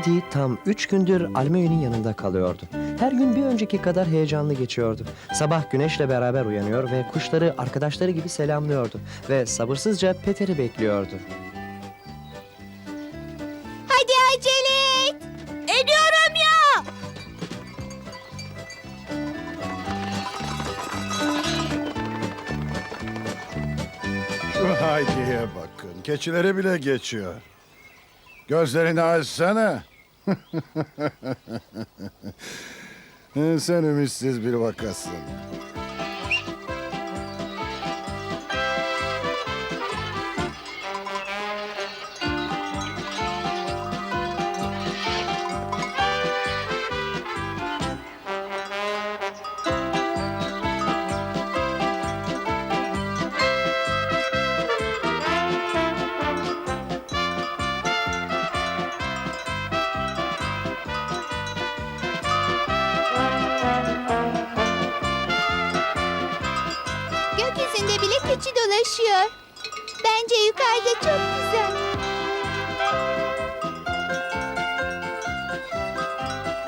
Heidi tam üç gündür Almeu'nun yanında kalıyordu. Her gün bir önceki kadar heyecanlı geçiyordu. Sabah güneşle beraber uyanıyor ve kuşları arkadaşları gibi selamlıyordu. Ve sabırsızca Peter'i bekliyordu. Hadi acele et. Ediyorum ya. Şu Haydi'ye bakın. Keçileri bile geçiyor. Gözlerini açsana. Sen ümitsiz bir vakasın. Dolaşıyor. Bence yukarıda çok güzel.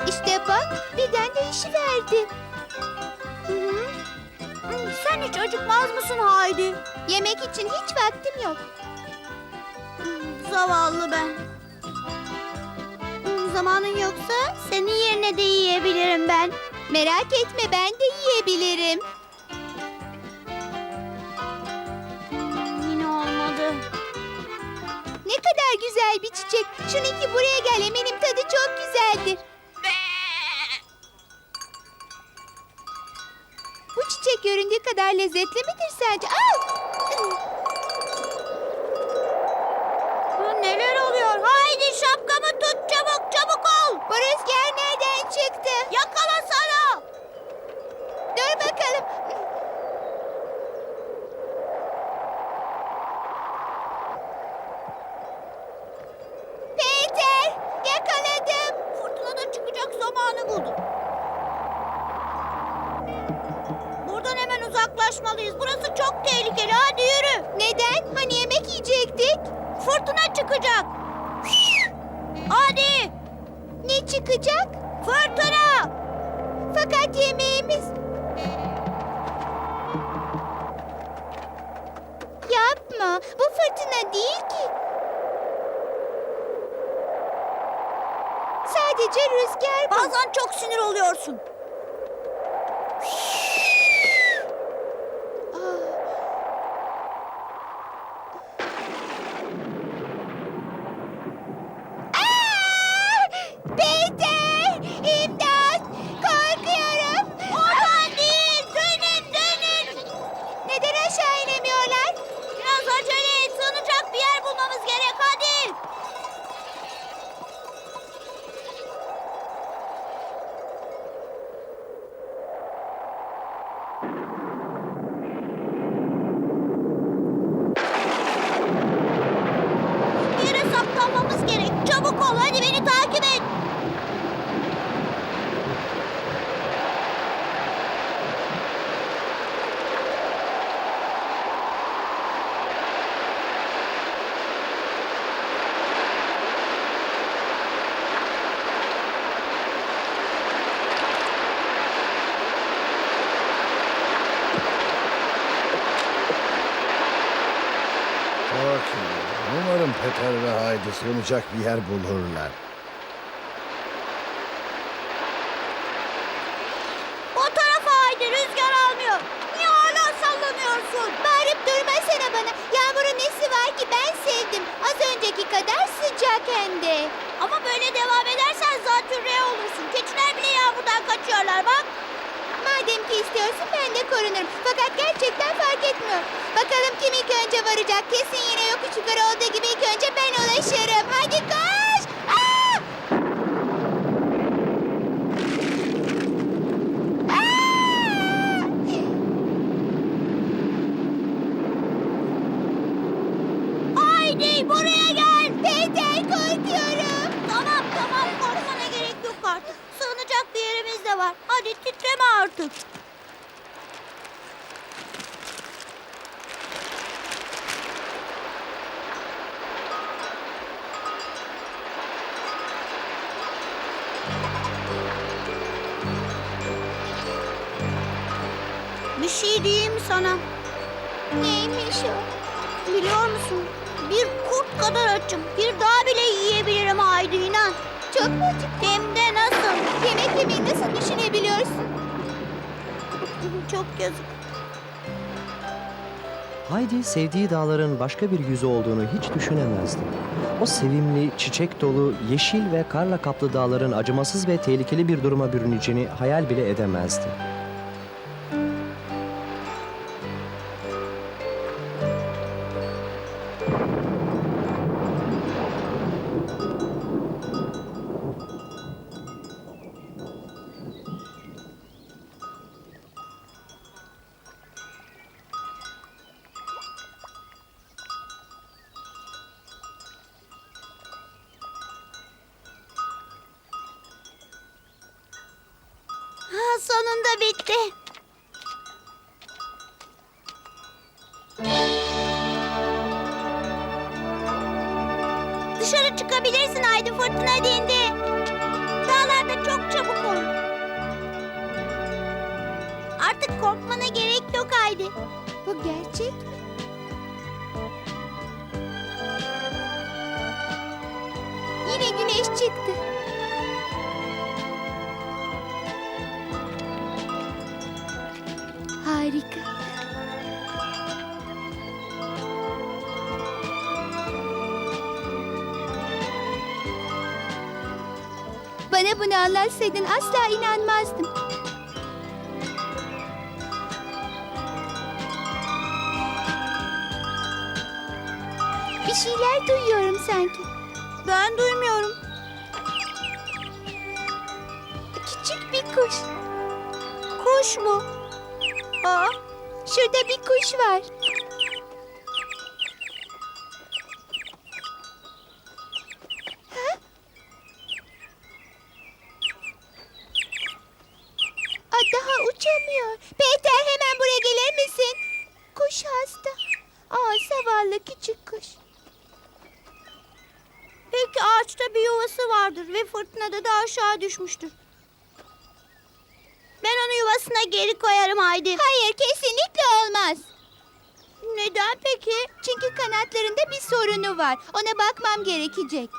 İşte bak birden değişiverdi. Hı hı. Hmm, Sen hiç acıkmaz mısın Haydi? Yemek için hiç vaktim yok. Zavallı ben. Zamanın yoksa senin yerine de yiyebilirim ben. Merak etme ben de yiyebilirim. Kadar güzel bir çiçek. Şununki buraya gel eminim tadı çok güzeldir. Bu çiçek göründüğü kadar lezzetli midir sence? Aa! Bu neler oluyor? Haydi şapkamı tut çabuk çabuk ol. Bu rüzgar nereden çıktı? Yakalasana. Dur bakalım. Çıkacak. Hadi. Ne çıkacak? Fırtına. Fakat yemeğimiz... Yapma. Bu fırtına değil ki. Sadece rüzgar bu. Bazen çok sinir oluyorsun. Peter! İmdat! Korkuyorum. Oradan değil. Dönün dönün. Neden aşağı inemiyorlar? Biraz acele et. Sığınacak bir yer bulmamız gerek. Hadi. Bir yere saklanmamız gerek. Çabuk ol. Hadi beni takip et. Çok iyi. Umarım Peter ve Haydi sığınacak bir yer bulurlar. O tarafa haydi rüzgar almıyor. Niye hala sallanıyorsun? Bağırıp durmasana bana. Yağmurun nesi var ki ben sevdim. Az önceki kadar sıcak hem de. Ama böyle devam edersen zatürre olursun. Keçiler bile yağmurdan kaçıyorlar bak. Madem ki istiyorsun ben de korunurum. Fakat gerçekten fark etmiyor. Bakalım kim ilk önce varacak. Kesin yine yokuş yukarı olduğu gibi ilk önce ben ulaşırım. Hadi koş. Aa! Aa! Haydi buraya gel. Peter korkuyorum. Tamam tamam korkmana gerek yok artık. Sığınacak bir yerimiz de var. Hadi titreme artık. Sana? Neymiş o? Biliyor musun? Bir kurt kadar açım. Bir daha bile yiyebilirim Haydi inan. Çok mu acıktın? Hem de nasıl? Yemek yemeyi nasıl düşünebiliyorsun? Çok yazık. Haydi sevdiği dağların başka bir yüzü olduğunu hiç düşünemezdi. O sevimli, çiçek dolu, yeşil ve karla kaplı dağların acımasız ve tehlikeli bir duruma bürüneceğini hayal bile edemezdi. Dışarı çıkabilirsin Haydi fırtına dindi. Dağlarda çok çabuk ol. Artık korkmana gerek yok Haydi. Bu gerçek mi? Yine güneş çıktı. Bunu anlatsaydın asla inanmazdım. Bir şeyler duyuyorum sanki. Ben duymuyorum. Küçük bir kuş. Kuş mu? Aa, şurada bir kuş var. Düşmüştür. Ben onu yuvasına geri koyarım Haydi. Hayır kesinlikle olmaz. Neden peki? Çünkü kanatlarında bir sorunu var. Ona bakmam gerekecek.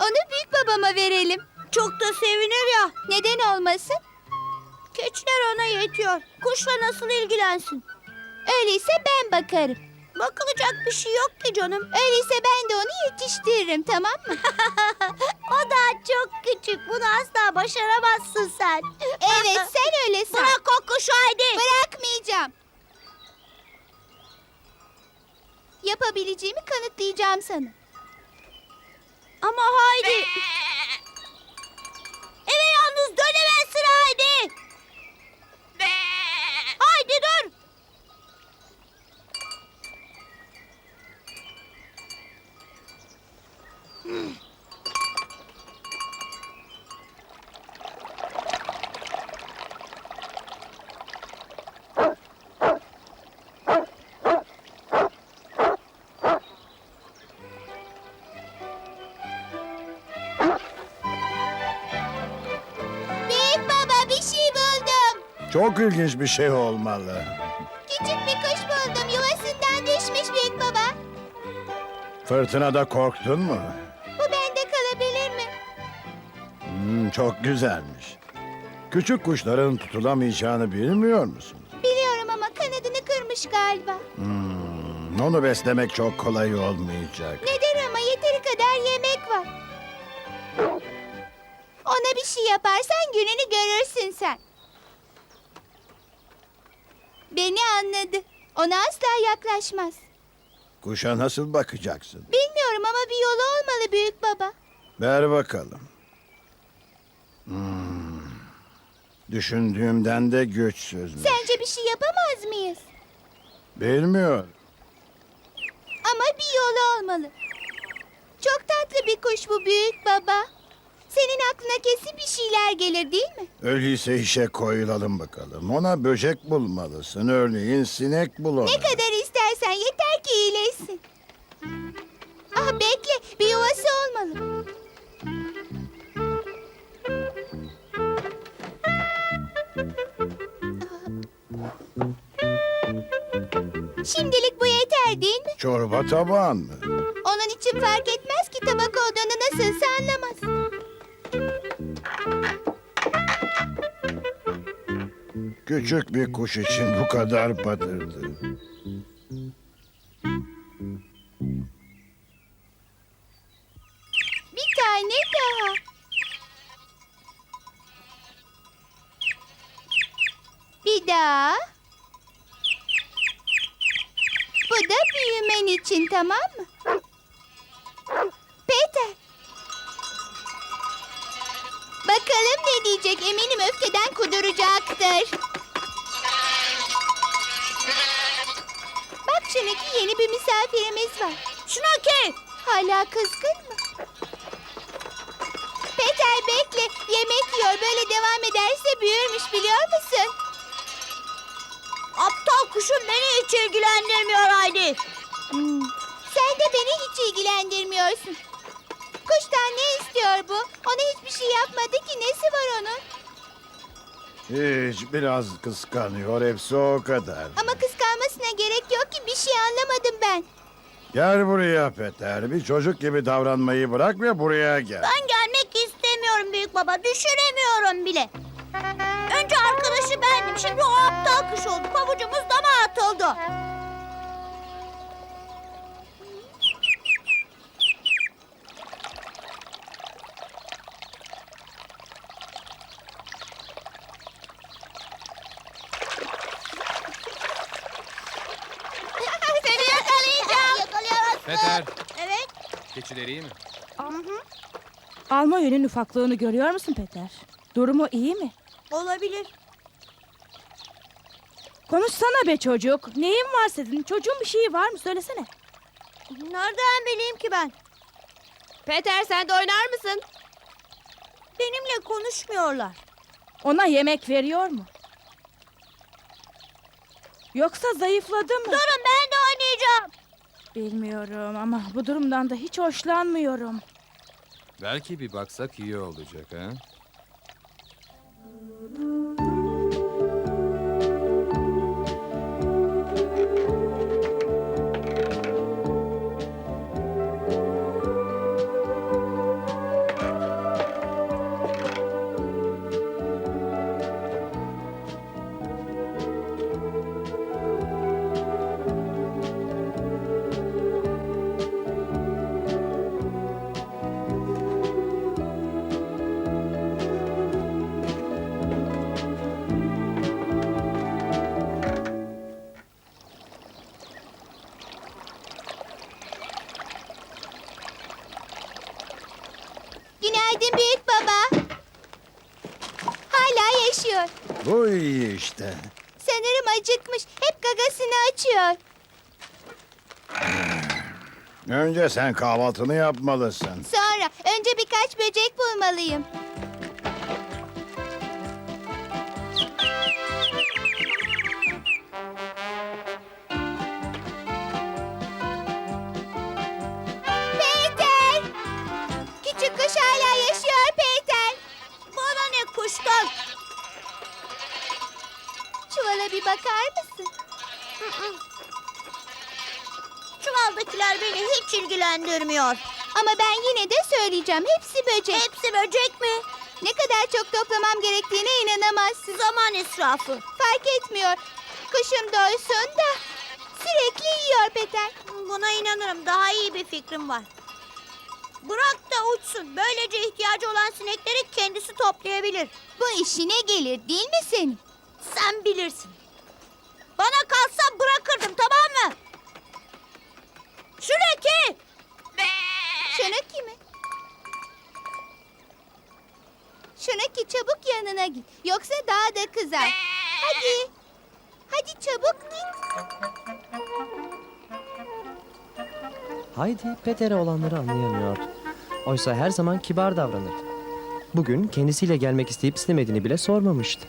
Onu büyük babama verelim. Çok da sevinir ya. Neden olmasın? Keçiler ona yetiyor. Kuşla nasıl ilgilensin? Öyleyse ben bakarım. Bakılacak bir şey yok ki canım. Öyleyse ben de onu yetiştiririm tamam mı? o daha çok küçük. Bunu asla başaramazsın sen. Evet sen öyle san. Bırak o kuşu haydi. Bırakmayacağım. Yapabileceğimi kanıtlayacağım sana. Ama Haydi. Eve yalnız dönemezsin Haydi. Haydi dur. Büyük baba bir şey buldum. Çok ilginç bir şey olmalı. Küçük bir kuş buldum. Yuvasından düşmüş büyük baba. Fırtınada korktun mu? Çok güzelmiş. Küçük kuşların tutulamayacağını bilmiyor musun? Biliyorum ama kanadını kırmış galiba. Hmm, onu beslemek çok kolay olmayacak. Neden ama yeteri kadar yemek var. Ona bir şey yaparsan gününü görürsün sen. Beni anladı. Ona asla yaklaşmaz. Kuşa nasıl bakacaksın? Bilmiyorum ama bir yolu olmalı büyük baba. Ver bakalım. Hmm, düşündüğümden de güçsüzmüş. Sence bir şey yapamaz mıyız? Bilmiyorum. Ama bir yolu olmalı. Çok tatlı bir kuş bu büyük baba. Senin aklına kesin bir şeyler gelir değil mi? Öyleyse işe koyulalım bakalım. Ona böcek bulmalısın. Örneğin sinek bul ona. Ne kadar istersen yeter ki iyileşsin. Ah bekle bir yuvası Çorba tabağın mı? Onun için fark etmez ki tabak olduğunu nasılsa anlamaz. Küçük bir kuş için bu kadar batırdı. Diyecek eminim öfkeden kuduracaktır. Bak Şunaki yeni bir misafirimiz var. Şunaki. Hala kızgın mı? Peter bekle. Yemek yiyor. Böyle devam ederse büyürmüş biliyor musun? Aptal kuşum beni hiç ilgilendirmiyor Haydi. Hmm. Sen de beni hiç ilgilendirmiyorsun. Kuştan ne istiyor bu? Ona hiçbir şey yapmadı ki. Nesi var onun? Hiç biraz kıskanıyor hepsi o kadar. Ama kıskanmasına gerek yok ki. Bir şey anlamadım ben. Gel buraya Peter. Bir çocuk gibi davranmayı bırak ve buraya gel. Ben gelmek istemiyorum büyük baba. Düşüremiyorum bile. Önce arkadaşı bendim. Şimdi o aptal kuş oldu. Pabucumuz dama atıldı. Seni yakalayacağım. Yakalıyorsun. Peter, Evet. Keçileri iyi mi? Alma yönün ufaklığını görüyor musun Peter? Durumu iyi mi? Olabilir. Konuşsana be çocuk. Neyin var senin? Çocuğun bir şeyi var mı? Söylesene. Nereden bileyim ki ben? Peter sen de oynar mısın? Benimle konuşmuyorlar. Ona yemek veriyor mu? Yoksa zayıfladı mı? Durun oynayacağım. Bilmiyorum ama bu durumdan da hiç hoşlanmıyorum. Belki bir baksak iyi olacak ha? İşte. Sanırım acıkmış. Hep gagasını açıyor. Önce sen kahvaltını yapmalısın. Sonra önce birkaç böcek bulmalıyım. Beni hiç ilgilendirmiyor. Ama ben yine de söyleyeceğim. Hepsi böcek. Hepsi böcek mi? Ne kadar çok toplamam gerektiğine inanamazsın. Zaman israfı. Fark etmiyor. Kuşum doysun da sürekli yiyor Peter. Buna inanırım. Daha iyi bir fikrim var. Bırak da uçsun. Böylece ihtiyacı olan sinekleri kendisi toplayabilir. Bu işine gelir değil mi senin? Sen bilirsin. Bana kalsa bırakırdım tamam mı? Şuraki! Şunaki mi? Şunaki çabuk yanına git. Yoksa daha da kızar. Hadi. Hadi çabuk git. Haydi Peter'e olanları anlayamıyordu. Oysa her zaman kibar davranırdı. Bugün kendisiyle gelmek isteyip istemediğini bile sormamıştı.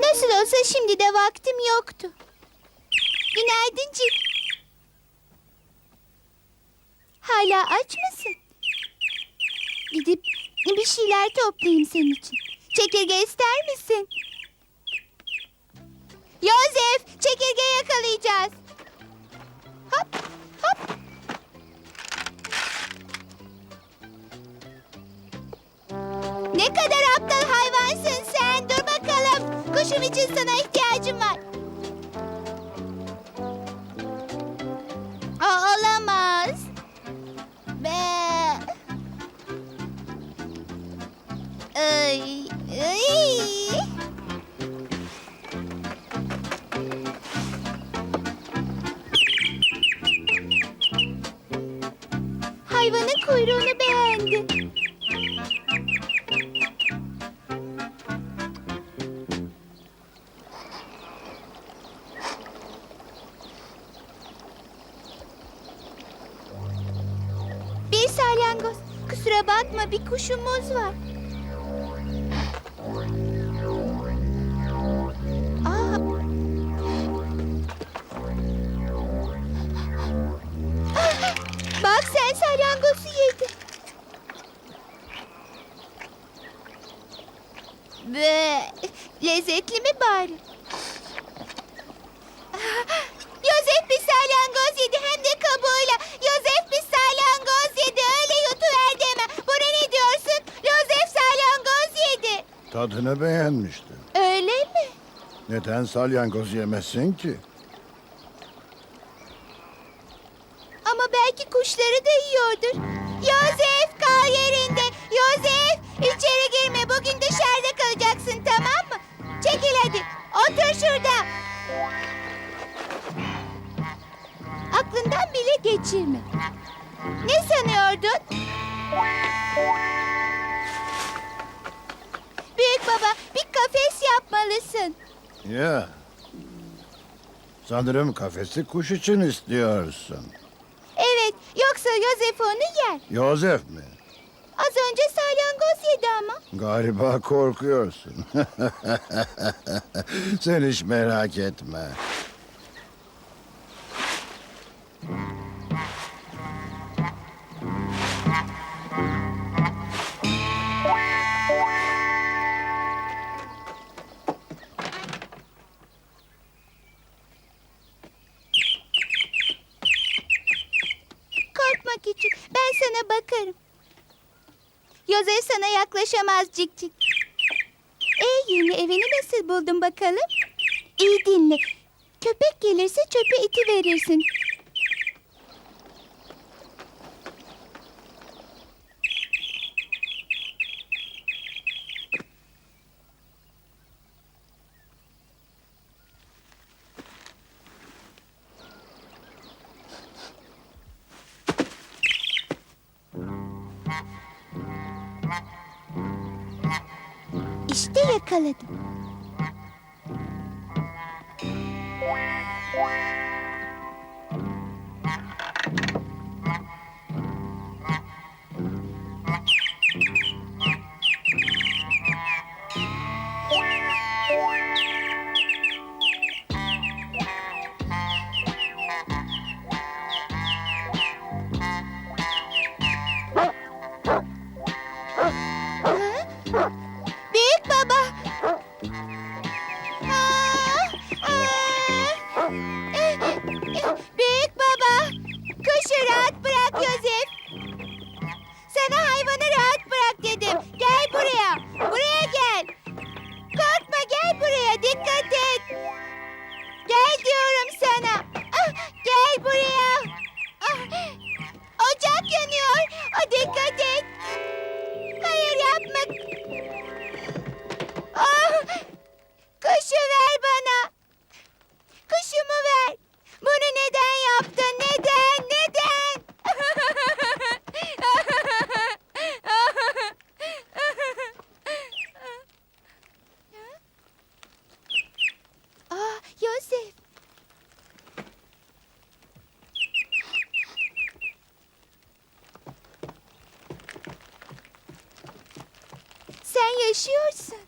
Nasıl olsa şimdi de vaktim yoktu. Günaydın Cip. Hala aç mısın? Gidip bir şeyler toplayayım senin için. Çekirge ister misin? Yosef, Çekirge yakalayacağız. Hop hop. Ne kadar aptal hayvansın sen. Dur bakalım. Kuşum için sana ihtiyacım var. Salyangoz. Kusura bakma bir kuşumuz var. Aa. Bak sen salyangozu yedin. Be, lezzetli mi bari? Yosef bir salyangoz yedi hem de kabuğuyla. Yosef bir salyangoz yedi öyle yutuverdi hemen. Buna ne diyorsun? Yosef salyangoz yedi. Tadını beğenmişti. Öyle mi? Neden salyangoz yemezsin ki? Ama belki kuşları da yiyordur. Yosef kal yerinde. Yosef içeri girme. Bugün dışarıda kalacaksın tamam mı? Çekil hadi. Otur şurada. Aklından bile geçirme. Ne sanıyordun? Büyük baba bir kafes yapmalısın. Ya. Sanırım kafesi kuş için istiyorsun. Evet yoksa Yosef onu yer. Yozef mi? Az önce salyangoz yedi ama. Galiba korkuyorsun. Sen hiç merak etme. Yaklaşamaz cik cik. Ee yeni evini nasıl buldun bakalım? İyi dinle. Köpek gelirse çöpe iti verirsin. İşte kalırdım. Sen yaşıyorsun.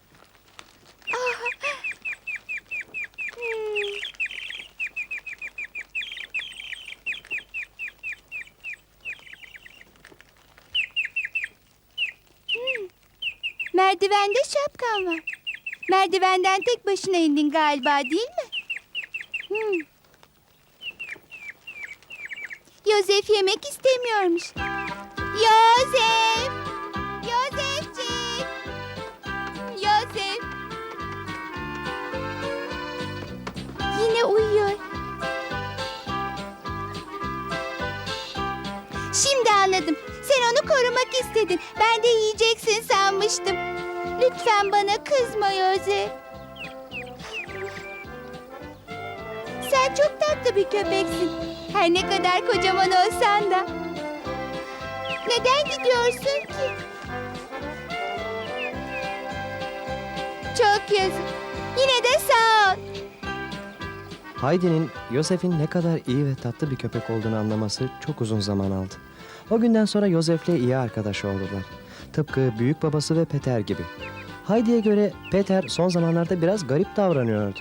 Ah. Hmm. Hmm. Merdivende şapkan var. Merdivenden tek başına indin galiba değil mi? Hmm. Yosef yemek istemiyormuş. Yosef! Şimdi anladım. Sen onu korumak istedin. Ben de yiyeceksin sanmıştım. Lütfen bana kızma Yosef. Sen çok tatlı bir köpeksin. Her ne kadar kocaman olsan da. Neden gidiyorsun ki? Çok yazık. Yine de sağ ol. Heidi'nin Yosef'in ne kadar iyi ve tatlı bir köpek olduğunu anlaması çok uzun zaman aldı. O günden sonra Yosef'le iyi arkadaş oldular. Tıpkı büyük babası ve Peter gibi. Heidi'ye göre Peter son zamanlarda biraz garip davranıyordu.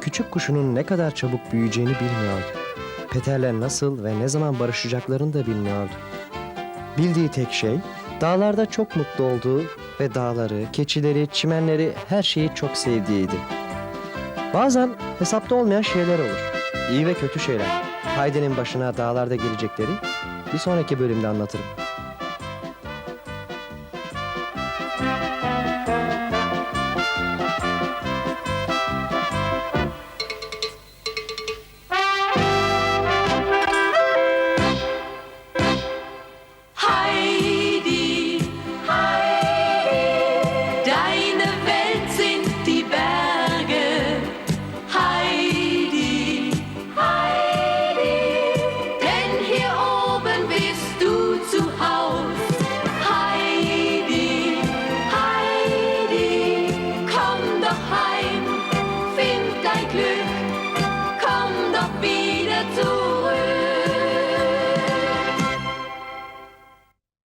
Küçük kuşunun ne kadar çabuk büyüyeceğini bilmiyordu. Peter'le nasıl ve ne zaman barışacaklarını da bilmiyordu. Bildiği tek şey dağlarda çok mutlu olduğu ve dağları, keçileri, çimenleri her şeyi çok sevdiğiydi. Bazen hesapta olmayan şeyler olur. İyi ve kötü şeyler. Heidi'nin başına dağlarda gelecekleri bir sonraki bölümde anlatırım.